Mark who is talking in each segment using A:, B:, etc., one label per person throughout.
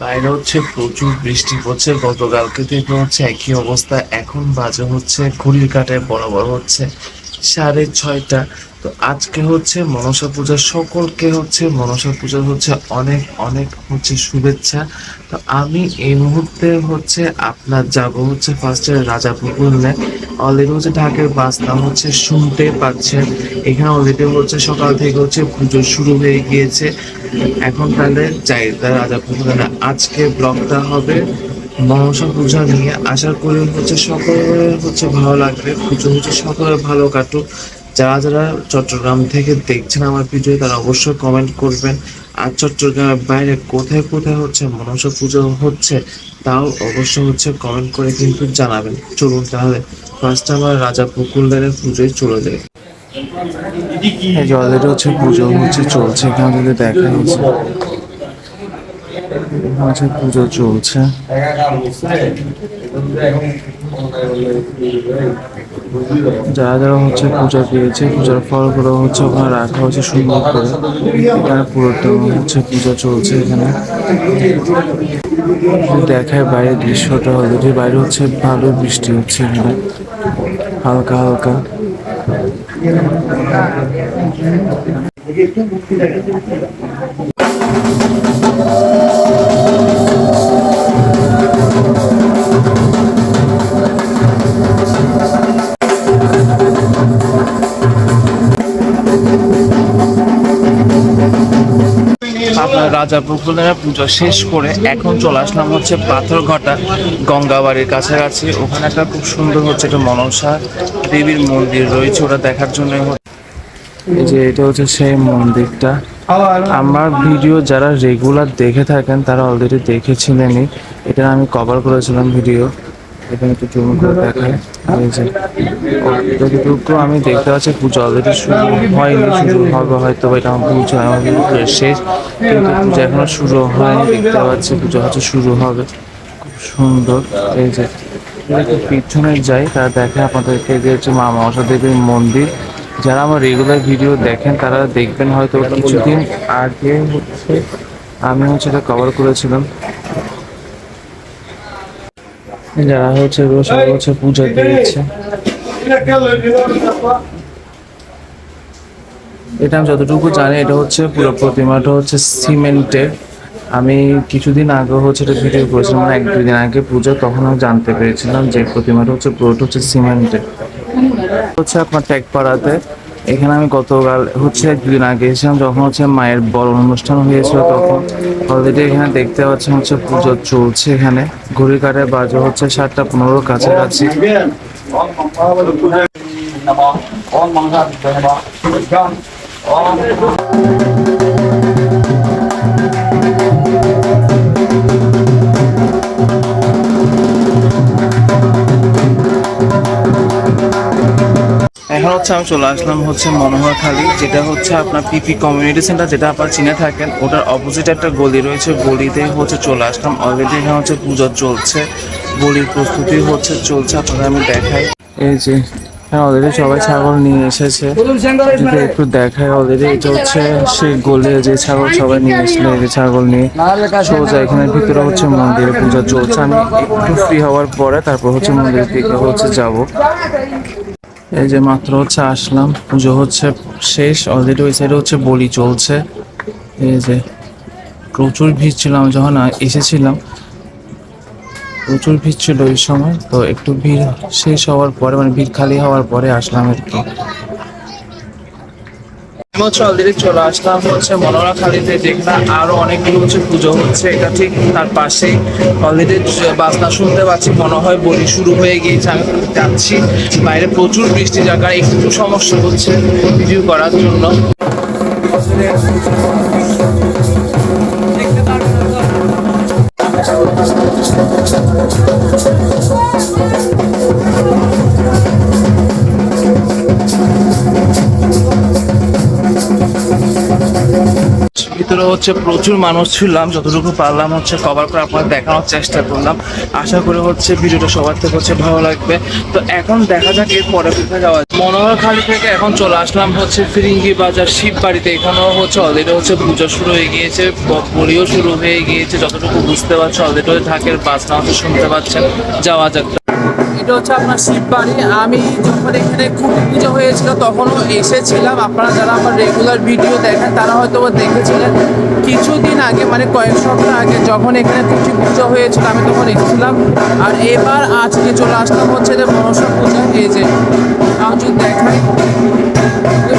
A: বাইরে হচ্ছে প্রচুর বৃষ্টি পড়ছে গতকালকে থেকে হচ্ছে একই অবস্থা। এখন বাজে হচ্ছে ঘড়ির কাটায় বরাবর হচ্ছে সাড়ে ছয়টা। তো আজকে হচ্ছে মনসা পূজা সকলকে হচ্ছে, মনসা পূজা হচ্ছে অনেক অনেক হচ্ছে শুভেচ্ছা। তো আমি এই মুহূর্তে হচ্ছে আপনার যাব হচ্ছে ফার্স্টে রাজা পুকুরে অলরেডি হচ্ছে ঢাকের বাসনা হচ্ছে শুনতে পাচ্ছেন। এখানে অলরেডি হচ্ছে সকাল থেকে হচ্ছে পুজো শুরু হয়ে গিয়েছে। এখন তাহলে যাই রাজা পুকুরে আজকে ব্লগটা হবে মনসা পূজা নিয়ে। আশা করি হচ্ছে সকলের হচ্ছে ভালো লাগবে। পুজো হচ্ছে সকলের ভালো কাটুক। যারা যারা চট্টগ্রাম থেকে দেখছেন আমার ভিডিও তারা অবশ্যই কমেন্ট করবেন। আর চট্টগ্রামের বাইরে কোথায় কোথায় হচ্ছে, মনসা পুজো হচ্ছে, তাও অবশ্যই হচ্ছে কমেন্ট করে কিন্তু জানাবেন। চলুন তাহলে ফার্স্ট আমার রাজা পুকুলদারের পুজোয় চলে যাই। হচ্ছে পুজো হচ্ছে, চলছে যদি দেখা হচ্ছে পুজো চলছে। যারা যারা হচ্ছে পূজা পেয়েছে, পূজার ফলগুলো হচ্ছে ওখানে রাখা হচ্ছে সুন্দর করে। এখানে পুরোটা হচ্ছে পূজা চলছে এখানে। দেখায় বাইরে দৃশ্যটা অলরেডি বাইরে হচ্ছে ভালো বৃষ্টি হচ্ছে এখানে। হালকা হালকা। আপনার রাজা পুকুরের পুজো শেষ করে এখন চলে আসলাম হচ্ছে পাথরঘাটা গঙ্গাবাড়ির কাছাকাছি। ওখানে একটা খুব সুন্দর হচ্ছে একটা মনসা দেবীর মন্দির রয়েছে ওটা দেখার জন্য। এই যে এটা হচ্ছে সেই মন্দিরটা। আমার ভিডিও যারা রেগুলার দেখে থাকেন তারা অলরেডি দেখেছিলেনই। এটা আমি কভার করেছিলাম ভিডিও। এখানে একটু জুম করে দেখায় আমি দেখতে পাচ্ছি, পুজো অলরেডি শুরু হয়নি, শুরু হবে হয়তো এটা আমার পুজো ভিডিও শেষ, কিন্তু পুজো এখনও শুরু হয়নি, দেখতে পাচ্ছি পুজো হচ্ছে শুরু হবে। খুব সুন্দর, এই যে পিছনে যাই, তারা দেখে আপনাদেরকে যে হচ্ছে মা মনসা দেবীর মন্দির। যারা আমার রেগুলার ভিডিও দেখেন, তারা দেখবেন হয়তো কিছুদিন আগে হচ্ছে আমি হচ্ছে এটা কভার করেছিলাম। যারা হচ্ছে সবাই হচ্ছে পূজা দিয়েছে। এটা আমি যতটুকু জানি এটা হচ্ছে পুরো প্রতিমাটা হচ্ছে সিমেন্টের। আমি কিছুদিন আগে হচ্ছে এটা ভিডিও করেছিলাম মানে এক দুই দিন আগে পুজো তখন আমি জানতে পেরেছিলাম যে প্রতিমাটা হচ্ছে পুরোটা হচ্ছে সিমেন্টের। হচ্ছে আপনার ট্যাগপাড়াতে এখানে আমি গতকাল, হচ্ছে দুদিন আগে এসেছিলাম, যখন হচ্ছে মায়ের বড় অনুষ্ঠান হয়েছিল তখন। অলরেডি এখানে দেখতে পাচ্ছি হচ্ছে পুজো চলছে এখানে। ঘড়ি কাটে বাজে হচ্ছে সাতটা পনেরো কাছাকাছি। এখন হচ্ছে আমি চলে আসলাম হচ্ছে মনোহরখালী, যেটা হচ্ছে আপনার পিপি কমিউনিটি সেন্টার যেটা আপনার চিনে থাকেন। ওটার অপোজিট একটা গলি রয়েছে, গলিতে হচ্ছে চলে আসলাম। অলরেডি এখানে হচ্ছে পুজো চলছে, গলির প্রস্তুতি হচ্ছে চলছে, আপনাদের আমি দেখাই। এই যে হ্যাঁ অলরেডি সবাই ছাগল নিয়ে এসেছে। যদি একটু দেখায় অলরেডি এটা হচ্ছে সেই গলে, যে ছাগল সবাই নিয়ে এসেছিল এই যে ছাগল নিয়ে। সোজা এখানে ভিতরে হচ্ছে মন্দিরে পূজা চলছে। আমি একটু ফ্রি হওয়ার পরে তারপর হচ্ছে মন্দিরের দিকে হচ্ছে যাব। এই যে মাত্র হচ্ছে আসলাম। পুজো হচ্ছে শেষ অলরেডি ওই সাইডে হচ্ছে বলি চলছে। এই যে প্রচুর ভিড় ছিল, আমি যখন এসেছিলাম, প্রচুর ভিড় ছিল ওই সময়, তো একটু ভিড় শেষ হওয়ার পরে মানে ভিড় খালি হওয়ার পরে আসলাম আর কি। আমি অলরেডি চলে আসলাম হচ্ছে মনোরা খালিতে যেখানে আরও অনেকগুলো হচ্ছে পুজো হচ্ছে। এটা ঠিক তার পাশেই। অলরেডি বাজনা শুনতে পাচ্ছি, মনে হয় বলি শুরু হয়ে গিয়েছে। আমি যাচ্ছি। বাইরে প্রচুর বৃষ্টি জায়গা একটু সমস্যা হচ্ছে ভিডিও করার জন্য। ভিতরে হচ্ছে প্রচুর মানুষ ছিলাম, যতটুকু পারলাম হচ্ছে কভার করে আপনাদের দেখানোর চেষ্টা করলাম। আশা করি হচ্ছে ভিডিওটা সবার থেকে হচ্ছে ভালো লাগবে। তো এখন দেখা যাক এর পরে কোথায় যাওয়া। মনোহরখালী থেকে এখন চলে আসলাম হচ্ছে ফিরিঙ্গি বাজার শিব বাড়িতে এখানেও হচ্ছে অলরেডি হচ্ছে পুজো শুরু হয়ে গিয়েছে বলিও শুরু হয়ে গিয়েছে। যতটুকু বুঝতে পারছি অলরেডি ঢাকের বাজনা হচ্ছে শুনতে পাচ্ছেন। যাওয়া যাক।
B: এটা হচ্ছে আপনার শিববাড়ি আমি যখন এখানে খুঁটি পুজো হয়েছিল, তখনও এসেছিলাম। আপনারা যারা আমার রেগুলার ভিডিও দেখেন, তারা হয়তো দেখেছিলেন। কিছুদিন আগে মানে কয়েক সপ্তাহ আগে যখন এখানে খুঁটি পুজো হয়েছিল, আমি তখন এসেছিলাম। আর এবার আজকে চলে আসলাম হচ্ছে যে মনসা পূজা। এই যে আমি যদি দেখাই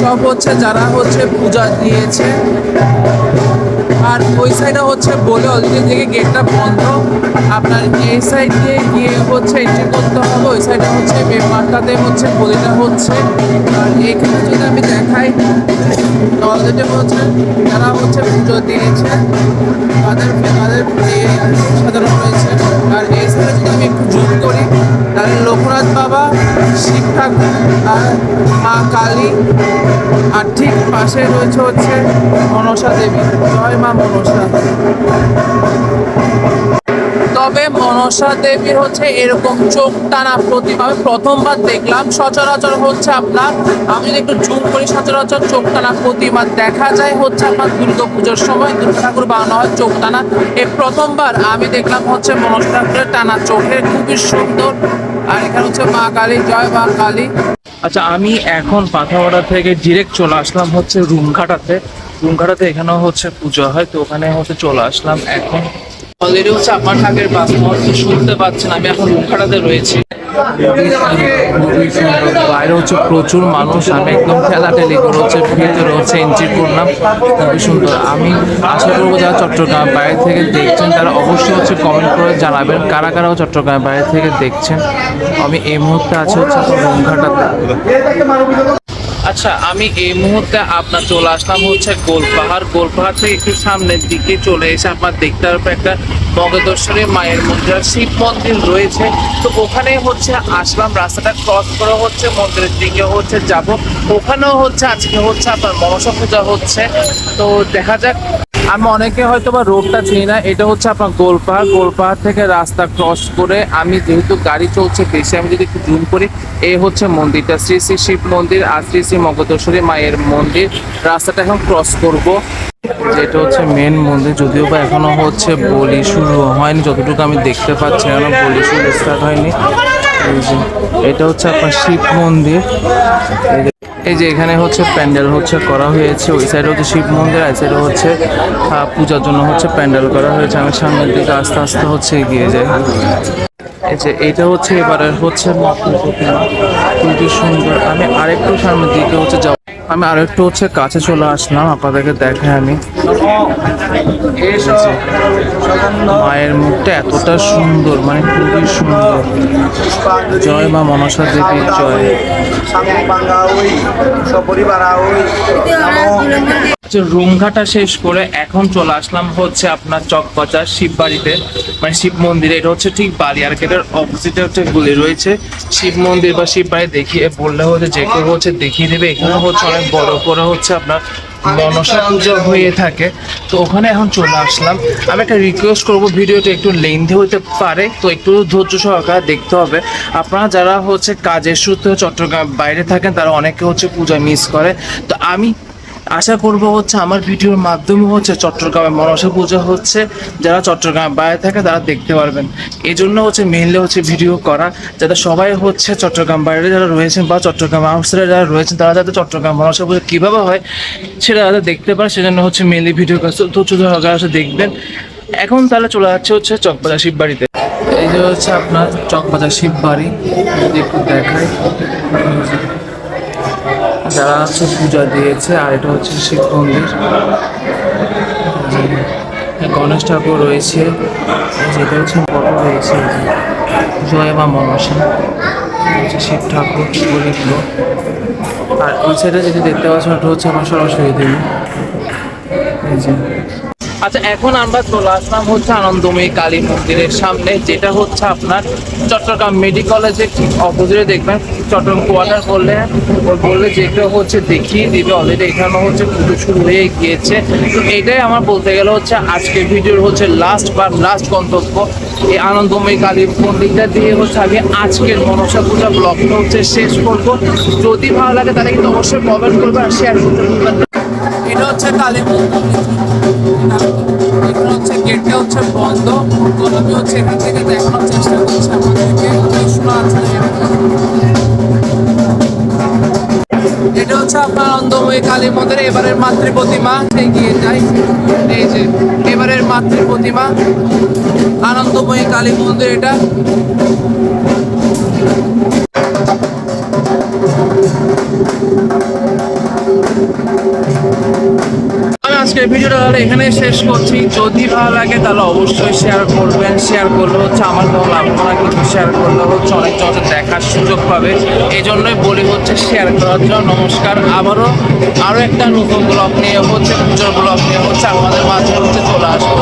B: সব হচ্ছে যারা হচ্ছে পূজা দিয়েছে আর ওই সাইডে হচ্ছে বলে অলরেডি থেকে গেটটা বন্ধ। আপনার এই সাইড দিয়ে গিয়ে হচ্ছে এন্ট্রি করতে হবে, ওই সাইডে হচ্ছে মাঠটাতে হচ্ছে বলিটা হচ্ছে। আর এখানে যদি আমি দেখাই অলরেডি হচ্ছে, যারা হচ্ছে পুজো দিয়েছে, তাদের তাদের সাজানো রয়েছে। আর এই সাইডে যদি আমি একটু জুম করি লোকনাথ বাবা, শিব ঠাকুর আর মা কালী। আর ঠিক পাশে রয়েছে হচ্ছে মনসা দেবী। জয় মা মনসা। তবে মনসা দেবীর হচ্ছে এরকম চোখ টানা প্রতিমা। আমি প্রথমবার দেখলাম, সচরাচর হচ্ছে আপনার, আমি যদি একটু জুম করি, সচরাচর চোখ টানা প্রতিমা দেখা যায় হচ্ছে আপনার দুর্গা পুজোর সময়। দুর্গা ঠাকুর বানানো হয় চোখ টানা। এই প্রথমবার আমি দেখলাম হচ্ছে মনসা ঠাকুরের টানা চোখের খুবই সুন্দর আর এখানে হচ্ছে মা কালী, জয় মা কালী।
A: আচ্ছা আমি এখন পাথাওয়াড়া থেকে ডিরেক্ট চলে আসলাম হচ্ছে রুমঘাটাতে। রুমঘাটাতে এখানেও হচ্ছে পুজো হয়, তো ওখানে হচ্ছে চলে আসলাম এখন। অলরেডি হচ্ছে আমার ঠাকের বাস শুনতে পাচ্ছেন, আমি এখন রুমঘাটাতে রয়েছি। বাইরে হচ্ছে প্রচুর মানুষ, আমি একদম ঠেলাঠেলি করে হচ্ছে ভিতরে হচ্ছে এন্ট্রি করলাম। খুবই সুন্দর। আমি আশা করব যারা চট্টগ্রাম বাইরে থেকে দেখছেন, তারা অবশ্যই হচ্ছে কমেন্ট করে জানাবেন কারা কারাও চট্টগ্রাম বাইরে থেকে দেখছেন। আমি এই মুহূর্তে আছি হচ্ছে আচ্ছা আমি এই মুহূর্তে আপনার চলে আসলাম হচ্ছে গোলপাহাড় গোলপাহাড় থেকে একটু সামনের দিকে চলে এসে আপনার দেখতে হবে একটা মগদর্শনী মায়ের মন্দির আর শিব মন্দির রয়েছে। তো ওখানে হচ্ছে আসলাম, রাস্তাটা ক্রস করে হচ্ছে, মন্দিরের দিকে হচ্ছে যাব। ওখানেও হচ্ছে আজকে হচ্ছে আপনার মনসা পূজা হচ্ছে। তো দেখা যাক আমি অনেকে হয়তো বা রোডটা চিনি না, এটা হচ্ছে আপনার গোলপাহাড়। গোলপাহাড় থেকে রাস্তা ক্রস করে আমি যেহেতু গাড়ি চলছে, বেশি আমি যদি একটু জুম করি, এ হচ্ছে মন্দিরটা। শ্রী শ্রী শিব মন্দির আর শ্রী শ্রী মগদশ্বরী মায়ের মন্দির। রাস্তাটা এখন ক্রস করব। যেটা হচ্ছে মেন মন্দির, যদিও বা এখনও হচ্ছে বলি শুরু হয়নি, যতটুকু আমি দেখতে পাচ্ছি এখনও বলি শুরু স্টার্ট হয়নি। এটা হচ্ছে আপনার শিব মন্দির। এই যে- এখানে হচ্ছে প্যান্ডেল হচ্ছে করা হয়েছে, ওই সাইডে হচ্ছে শিব মন্দির এই সাইডে হচ্ছে পূজার জন্য হচ্ছে প্যান্ডেল করা হয়েছে। আমি সামনের দিকে আস্তে আস্তে হচ্ছে এগিয়ে যাই এই যে এটা হচ্ছে এবারে হচ্ছে প্রতিমা খুবই সুন্দর। আমি আরেকটু সামনের দিকে হচ্ছে যাব। আমি আরেকটু হচ্ছে কাছে চলে আসলাম, আপনাদেরকে দেখাই আমি। মায়ের মুখটা এতটা সুন্দর মানে খুবই সুন্দর। জয় মা মনসা দেবীর জয়। হচ্ছে রুমঘাটা শেষ করে এখন চলে আসলাম হচ্ছে আপনার চকবাজার শিব বাড়িতে মানে শিব মন্দিরে, এটা হচ্ছে ঠিক বালিয়ার গেটের অপোজিটে হচ্ছে গুলি রয়েছে। শিব মন্দির বা শিব বাড়ি দেখিয়ে বললে হচ্ছে যে কেউ হচ্ছে দেখিয়ে দেবে। এখানে হচ্ছে অনেক বড় করে হচ্ছে আপনার মনসা পুজো হয়ে থাকে। তো ওখানে এখন চলে আসলাম। আমি একটা রিকোয়েস্ট করব, ভিডিওটা একটু লেন্থি হতে পারে, তো একটু ধৈর্য সহকারে দেখতে হবে। আপনারা যারা হচ্ছে কাজের সূত্রে চট্টগ্রাম বাইরে থাকেন, তারা অনেকে হচ্ছে পূজা মিস করে। তো আমি আশা করব হচ্ছে আমার ভিডিওর মাধ্যমে হচ্ছে চট্টগ্রামে মনসা পূজা হচ্ছে। যারা চট্টগ্রাম বাইরে থাকে তারা দেখতে পারবেন। এই জন্য হচ্ছে মেনলি হচ্ছে ভিডিও করা, যাতে সবাই হচ্ছে চট্টগ্রাম বাইরে যারা রয়েছেন বা চট্টগ্রাম আউটসাইডে যারা রয়েছেন, তারা যাতে চট্টগ্রাম মনসা পূজা কীভাবে হয় সেটা যাতে দেখতে পারে, সেজন্য হচ্ছে মেনলি ভিডিও ধৈর্য সহকারে হচ্ছে দেখবেন। এখন তাহলে চলে যাচ্ছে হচ্ছে চকবাজার শিব বাড়িতে এই যে হচ্ছে আপনার চকবাজার শিব বাড়ি যদি একটু দেখায় যারা হচ্ছে পূজা দিয়েছে, আর এটা হচ্ছে শিব মন্দির। গণেশ ঠাকুর রয়েছে, যেটা হচ্ছে বড় রয়েছে জয় মা মনসা হচ্ছে শিব ঠাকুর বলিগুলো আর ওই সাইডে যেটা দেখতে পাচ্ছেন ওটা হচ্ছে আমার সরাসরি দেবী। এই যে আচ্ছা এখন আমরা চলে আসলাম হচ্ছে আনন্দময়ী কালী মন্দিরের সামনে, যেটা হচ্ছে আপনার চট্টগ্রাম মেডিকেল কলেজের ঠিক অপোজিটে, দেখবেন চট্টগ্রাম কোয়ার্টার বললে বললে যেটা হচ্ছে দেখিয়ে দিবে অলরেডি এখানে হচ্ছে পুজো শুরু হয়ে গিয়েছে। তো এটাই আমার বলতে গেলে হচ্ছে আজকের ভিডিওর হচ্ছে লাস্ট বা লাস্ট গন্তব্য। এই আনন্দময়ী কালী মন্দিরটা দিয়ে হচ্ছে আমি আজকের মনসা পূজা ব্লগটা হচ্ছে শেষ করব। যদি ভালো লাগে তাহলে কিন্তু অবশ্যই কমেন্ট করবে আর শেয়ার করতে
B: এটা হচ্ছে কালী মন্দির। গেটটা হচ্ছে বন্ধ। আমি হচ্ছে এখান থেকে দেখানোর চেষ্টা করছি আমাদেরকে শোনা আছে এটা হচ্ছে আপনার আনন্দময়ী কালী মন্দির, এবারের মাতৃ প্রতিমা। এগিয়ে যাই এই যে, এবারের মাতৃ প্রতিমা। আনন্দময়ী কালী মন্দির এটা।
A: আজকের ভিডিওটা তাহলে এখানে শেষ করছি। যদি ভালো লাগে তাহলে অবশ্যই শেয়ার করবেন। শেয়ার করলে হচ্ছে আমার কোনো লাভ করা কিন্তু শেয়ার করলে হচ্ছে অনেক চর্চা দেখার সুযোগ পাবে। এই জন্যই বলি হচ্ছে শেয়ার করার জন্য নমস্কার। আবারও আরও একটা নতুন ব্লগ নিয়ে হচ্ছে পুজোর ব্লগ নিয়ে হচ্ছে আমাদের মাঝে হচ্ছে চলে আসব।